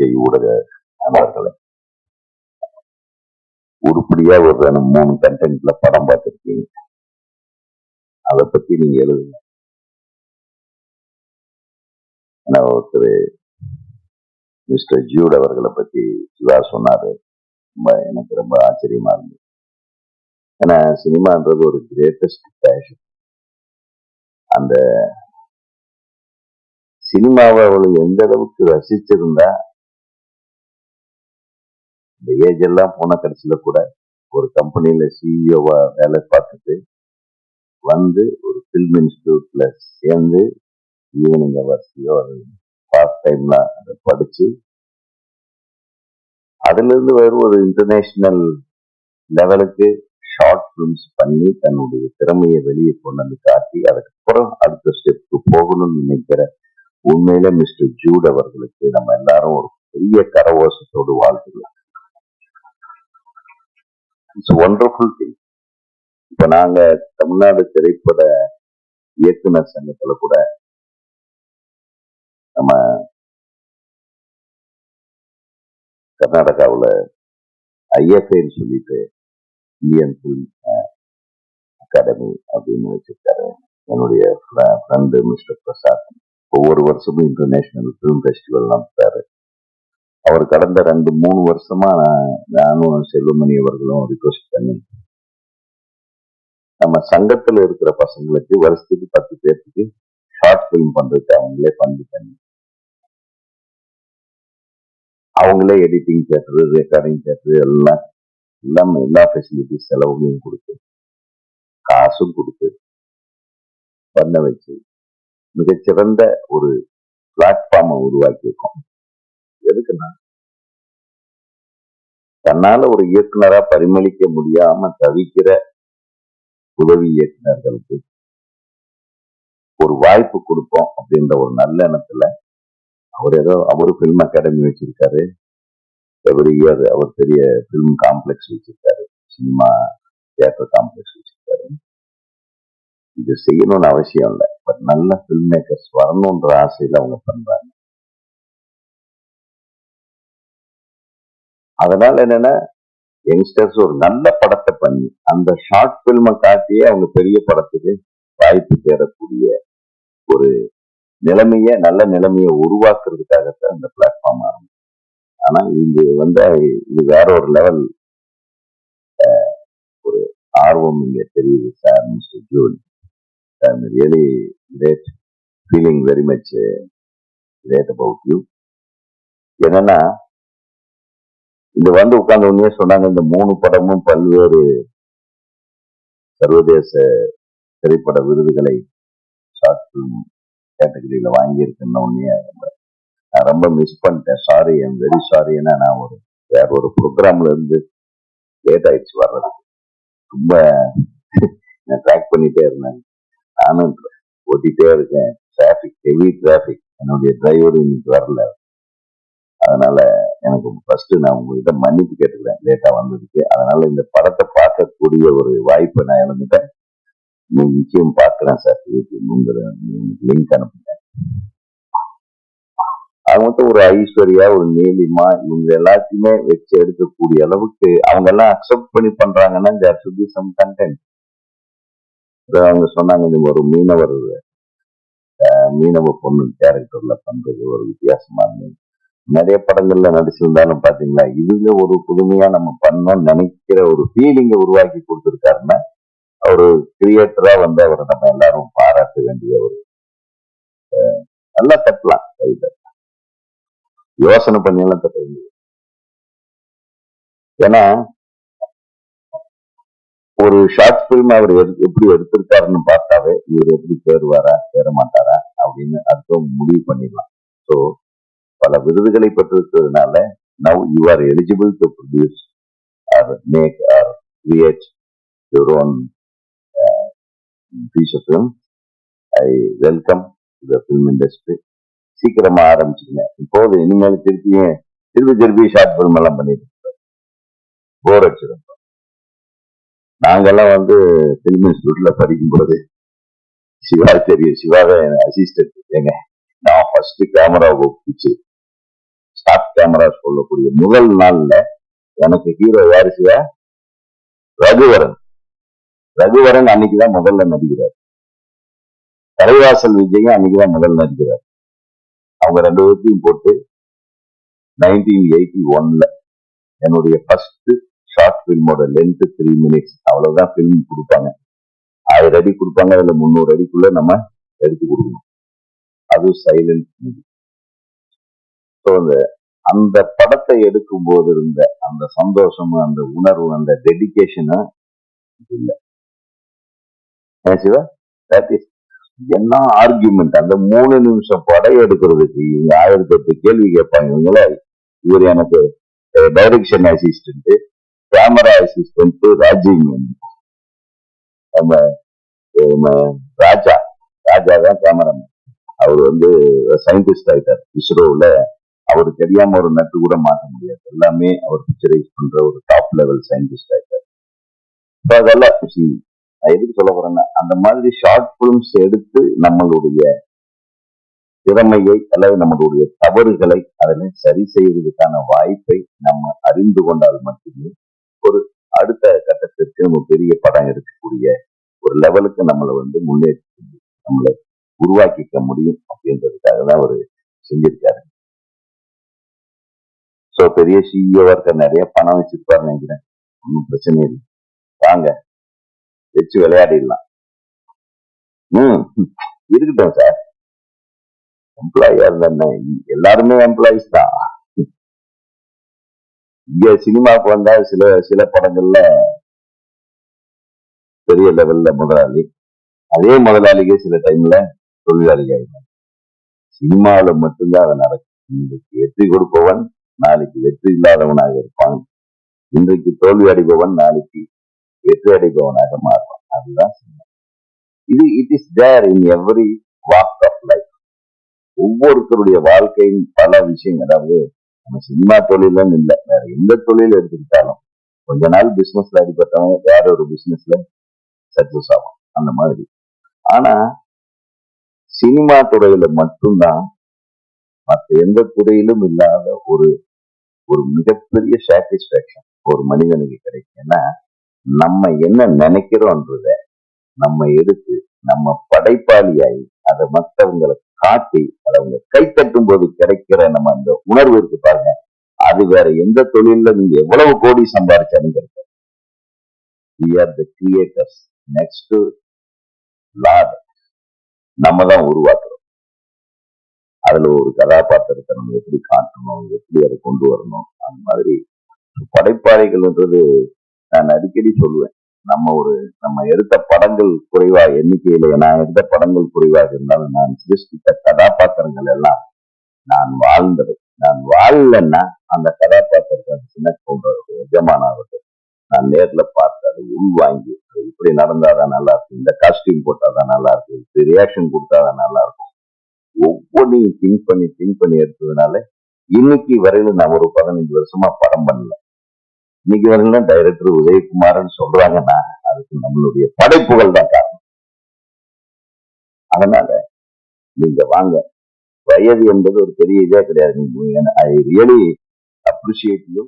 பத்திரிகை ஊடக நண்பர்களை. உருப்படியா ஒரு ரெண்டு மூணு கண்டென்ட்ல படம் பார்த்திருக்கீங்க. அதை பத்தி நீங்க எழுதுங்க. ஏன்னா ஒருத்தர் மிஸ்டர் ஜூட் அவர்களை பத்தி சிவா சொன்னாரு. ரொம்ப எனக்கு ரொம்ப ஆச்சரியமா இருந்தது. ஏன்னா சினிமான்றது ஒரு கிரேட்டஸ்ட் பேஷன் அந்த சினிமாவை அவள் எந்த அளவுக்கு ரசிச்சிருந்தா இந்த ஏஜ் எல்லாம் போன கடைசியில கூட ஒரு கம்பெனில சிஇஓவா வேலை பார்த்துட்டு வந்து ஒரு ஃபில்ம் இன்ஸ்டியூட்டில் சேர்ந்து ஈவினிங் அவர்ஸையோ அது பார்ட் டைம்லாம் அதை படிச்சு அதுல இருந்து வரும் ஒரு இன்டர்நேஷனல் லெவலுக்கு ஷார்ட் ஃபிலிம்ஸ் பண்ணி தன்னுடைய திறமையை வெளியே கொண்டு வந்து காட்டி அதுக்கப்புறம் அடுத்த ஸ்டெப்க்கு போகணும்னு நினைக்கிற உண்மையில மிஸ்டர் ஜூட் அவர்களுக்கு நம்ம எல்லாரும் ஒரு பெரிய கரவோசத்தோடு வாழ்த்துக்கலாம் இட்ஸ் ஒண்டர்ஃபுல் திங் இப்ப நாங்க தமிழ்நாடு திரைப்பட இயக்குனர் சங்கத்துல கூட நம்ம கர்நாடகாவில் ஐஎஃப்ஏன்னு சொல்லிட்டு இந்தியன் ஃபிலிம் அகாடமி அப்படின்னு வச்சிருக்காரு. என்னுடைய ஃப்ரெண்டு மிஸ்டர் பிரசாத் ஒவ்வொரு வருஷமும் இன்டர்நேஷனல் ஃபிலிம் ஃபெஸ்டிவல் நடத்துறாரு. அவர் கடந்த ரெண்டு மூணு வருஷமா நானும் செல்வமணி அவர்களும் ரிக்வஸ்ட் பண்ணி நம்ம சங்கத்துல இருக்கிற பசங்களுக்கு வருஷத்துக்கு பத்து பேர்த்துக்கு ஷார்ட் ஃபிலிம் பண்றதுக்கு அவங்களே பண்ணி பண்ணி அவங்களே எடிட்டிங் தேட்டரு ரெக்கார்டிங் தேட்டரு எல்லாம் எல்லாமே எல்லா ஃபெசிலிட்டிஸ் செலவுகளையும் கொடுத்து காசும் கொடுத்து பண்ண வச்சு மிகச்சிறந்த ஒரு பிளாட்ஃபார்மை உருவாக்கியிருக்கோம். எதுக்குன்னா தன்னால ஒரு இயக்குனரா பரிமளிக்க முடியாம தவிக்கிற உதவி இயக்குனர்களுக்கு ஒரு வாய்ப்பு கொடுப்போம் அப்படின்ற ஒரு நல்ல எண்ணத்துல அவர் ஏதோ அவரு பிலிம் அகாடமி வச்சிருக்காரு. எவ்ரி இயர் அவர் பெரிய பிலிம் காம்ப்ளெக்ஸ் வச்சிருக்காரு. சினிமா தியேட்டர் காம்ப்ளெக்ஸ் வச்சிருக்காரு. இது செய்யணும்னு அவசியம் இல்லை. பட் நல்ல பிலிம் மேக்கர்ஸ் வரணுன்ற ஆசையில அவங்க பண்றாங்க. அதனால என்னன்னா யங்ஸ்டர்ஸ் ஒரு நல்ல படத்தை பண்ணி அந்த ஷார்ட் பிலிமை காட்டியே அவங்க பெரிய படத்துக்கு வாய்ப்பு தேடக்கூடிய ஒரு நிலைமைய நல்ல நிலைமையை உருவாக்குறதுக்காகத்தான் இந்த பிளாட்ஃபார்ம் ஆரம்பிச்சு. ஆனா இது வந்து இது வேற ஒரு லெவல் ஒரு ஆர்வம் இங்க தெரியுது sir mister June. Really great feeling very much great about you என்னன்னா இது வந்து உட்கார்ந்த உடனே சொன்னாங்க இந்த மூணு படமும் பல்வேறு சர்வதேச திரைப்பட விருதுகளை ஷார்ட் ஃபிலிம் கேட்டகரியில வாங்கியிருக்குன்னு உடனே ரொம்ப- நான் ரொம்ப மிஸ் பண்ணிட்டேன். சாரி ஐம் வெரி சாரி ஏன்னா நான் ஒரு வேற ஒரு ப்ரோக்ராம்ல இருந்து லேட் ஆயிடுச்சு வர்றது ரொம்ப நான் ட்ராக் பண்ணிட்டே இருந்தேன். நானும் ஓட்டிட்டே இருக்கேன். டிராபிக் ஹெவி டிராபிக் என்னுடைய டிரைவர் இன்னைக்கு வரல. அதனால எனக்கு ஃபர்ஸ்ட் நான் உங்ககிட்ட மன்னிப்பு கேட்டுக்கிறேன். லேட்டா வந்ததுக்கு. அதனால இந்த படத்தை பார்க்கக்கூடிய ஒரு வாய்ப்பை நான் இழந்துட்டேன். நீ நிச்சயம் பார்க்கிறேன் சார். உங்களை லிங்க் அனுப்புங்க அவங்க ஒரு ஐஸ்வர்யா ஒரு நீலிமா இவங்க எல்லாத்தையுமே வச்சு எடுக்கக்கூடிய அளவுக்கு அவங்க எல்லாம் அக்செப்ட் பண்ணி பண்றாங்கன்னா they should be some content அவங்க சொன்னாங்க ஒரு மீனவர் அஹ், மீனவ பொண்ணு கேரக்டர்ல பண்றது ஒரு வித்தியாசமா இருந்தது. நிறைய படங்கள்ல நடிச்சிருந்தாலும் பாத்தீங்களா இதுல ஒரு புதுமையா நம்ம பண்ணோம்னு நினைக்கிற ஒரு ஃபீலிங்கை உருவாக்கி கொடுத்துருக்காருன்னா அவரு கிரியேட்டரா வந்து அவரை நம்ம எல்லாரும் பாராட்ட வேண்டிய ஒரு நல்லா தட்டலாம் கையில. யோசனை பண்ணியெல்லாம் தட்ட வேண்டிய ஏன்னா ஒரு ஷார்ட் பிலிம் அவர் எப்படி எடுத்திருக்காருன்னு பார்த்தாவே இவர் எப்படி சேருவாரா சேர மாட்டாரா அப்படின்னு அர்த்தம் முடிவு பண்ணிடலாம். ஸோ பல விருதுகளை பெற்றிருக்கிறதுனால now you are eligible to produce or make or create your own feature film I welcome the film industry சீக்கிரமா ஆரம்பிச்சுங்க இப்போது இனிமேல் திருப்பியும் திருப்பி திருப்பி ஷார்ட் ஃபிலிம் எல்லாம் பண்ணிட்டு போர் அடிச்சிடும். நாங்கெல்லாம் வந்து ஃபிலிம் இன்ஸ்டியூட்ல படிக்கும்போது சிவா தெரியும். சிவாவை அசிஸ்டன்ட் ஏங்க. நான் ஃபர்ஸ்ட் கேமரா ஒப்பிச்சு ஸ்டாப் கேமரா சொல்லக்கூடிய முதல் நாள்ல எனக்கு ஹீரோ வாரிசுல ரகுவரன். ரகுவரன் அன்னைக்குதான் முதல்ல நடிக்கிறார். தலைவாசல் விஜயும் அன்னைக்குதான் முதல்ல நடிக்கிறார். அவங்க ரெண்டு பேர்த்தையும் போட்டு நைன்டீன் எயிட்டி ஒன்ல என்னுடைய ஃபர்ஸ்ட் ஷார்ட் ஃபில்மோட லென்த் த்ரீ மினிட்ஸ் அவ்வளவுதான் ஃபில்ம் கொடுப்பாங்க. ஆயிரம் அடி கொடுப்பாங்க அதுல முந்நூறு அடிக்குள்ள நம்ம எடுத்து கொடுக்கணும். அது சைலண்ட் மூவி ஸோ அந்த அந்த படத்தை எடுக்கும் போது இருந்த அந்த சந்தோஷம் அந்த உணர்வு அந்த டெடிக்கேஷனும் இல்ல. சிவா? தட் இஸ் என்ன ஆர்கியூமெண்ட் அந்த மூணு நிமிஷம் படம் எடுக்கிறதுக்கு இவங்க ஆயிரத்தி எட்டு கேள்வி கேட்பாங்க இவங்கள. இவர் எனக்கு direction assistant camera assistant Rajeev Menon. நம்ம நம்ம ராஜா. ராஜா தான் கேமராமேன் அவர் வந்து சயின்டிஸ்ட் ஆயிட்டார். இஸ்ரோவில் அவருக்கு தெரியாம ஒரு நட்டு கூட மாற்ற முடியாது. எல்லாமே அவர் பிக்சரைஸ் பண்ற ஒரு டாப் லெவல் சயின்டிஸ்ட் ஆயிட்டார். இப்போ அதெல்லாம் நான் எதுக்கு சொல்ல போறேன்னா அந்த மாதிரி ஷார்ட் பிலிம்ஸ் எடுத்து நம்மளுடைய திறமையை அல்லது நம்மளுடைய தவறுகளை அதனை சரி செய்வதற்கான வாய்ப்பை நம்ம அறிந்து கொண்டால் மட்டுமே ஒரு அடுத்த கட்டத்திற்கு நம்ம பெரிய படம் எடுக்கக்கூடிய ஒரு லெவலுக்கு நம்மளை வந்து முன்னேற்றி நம்மளை உருவாக்கிக்க முடியும் அப்படின்றதுக்காக தான் அவர் செஞ்சிருக்காரு. ஸோ பெரிய சிஇஓ இருக்க நிறைய பணம் வச்சிருப்பாரு நினைக்கிறேன். ஒன்றும் பிரச்சனை இல்லை. வாங்க. வச்சு விளையாடிடலாம். ம். இருக்கட்டும் சார் எம்ப்ளாயா இருந்தா எல்லாருமே எம்ப்ளாயிஸ் தான். இங்க சினிமாவுக்கு வந்தா சில சில படங்கள்ல பெரிய லெவல்ல முதலாளி. அதே முதலாளிக்கே சில டைம்ல தொழிலாளி ஆயிடும் சினிமாவில் மட்டும்தான் அதை நடக்கும். இன்றைக்கு வெற்றி கொடுப்பவன் நாளைக்கு வெற்றி இல்லாதவனாக இருப்பான். இன்றைக்கு தோல்வி அடைபவன் நாளைக்கு வெற்றி அடைபவனாக மாறுவான். அதுதான் இது it is there in every walk of life ஒவ்வொருத்தருடைய வாழ்க்கையின் பல விஷயங்கள் அதாவது நம்ம சினிமா தொழிலும் இல்லை வேற எந்த தொழில் எடுத்துக்கிட்டாலும் கொஞ்ச நாள் பிசினஸ்ல அடிபட்டவன் வேற ஒரு பிசினஸ்ல சக்சஸ் ஆகும் அந்த மாதிரி. ஆனா சினிமா துறையில மட்டும்தான் மற்ற எந்த துறையிலும் இல்லாத ஒரு ஒரு மிகப்பெரிய சாட்டிஸ்பேக்ஷன் ஒரு மனிதனுக்கு கிடைக்கும். ஏன்னா நம்ம என்ன நினைக்கிறோன்றத நம்ம எடுத்து நம்ம படைப்பாளியாகி அதை மற்றவங்களை காட்டி அதை அவங்க கை தட்டும் போது கிடைக்கிற நம்ம அந்த உணர்வு இருக்கு பாருங்க. அது வேற எந்த தொழில்ல நீங்க எவ்வளவு கோடி சம்பாதிச்சாலும் கிடைக்கும் we are the creators next lord நம்ம தான் உருவாக்குறோம். அதுல ஒரு கதாபாத்திரத்தை நம்ம எப்படி காட்டணும் எப்படி அதை கொண்டு வரணும் அந்த மாதிரி படைப்பாளிகள்ன்றது நான் அடிக்கடி சொல்லுவேன். நம்ம ஒரு நம்ம எடுத்த படங்கள் குறைவா எண்ணிக்கையில நான் எடுத்த படங்கள் குறைவாக இருந்தாலும் நான் சிருஷ்டித்த கதாபாத்திரங்கள் எல்லாம் நான் வாழ்ந்தது நான் வாழலன்னா அந்த கதாபாத்திரத்தை சின்ன போன்றவர்கள் எஜமானாகட்டும் நான் நேர்ல பார்த்து அதை உள்வாங்கி அது இப்படி நடந்தாதான் நல்லா இருக்கும் இந்த காஸ்டியூம் போட்டாதான் நல்லா இருக்கும் இப்படி ரியாக்ஷன் கொடுத்தாதான் நல்லா இருக்கும் ஒவ்வொன்றையும் திங்க் பண்ணி திங்க் பண்ணி எடுத்ததுனால இன்னைக்கு வரையில நான் ஒரு பதினஞ்சு வருஷமா படம் பண்ணல. இன்னைக்கு வரையில டைரக்டர் உதயகுமார்னு சொல்றாங்கன்னா அதுக்கு நம்மளுடைய படைப்புகள் தான் காரணம். அதனால நீங்க வாங்க. வயது என்பது ஒரு பெரிய இதே கிடையாது. I really appreciate you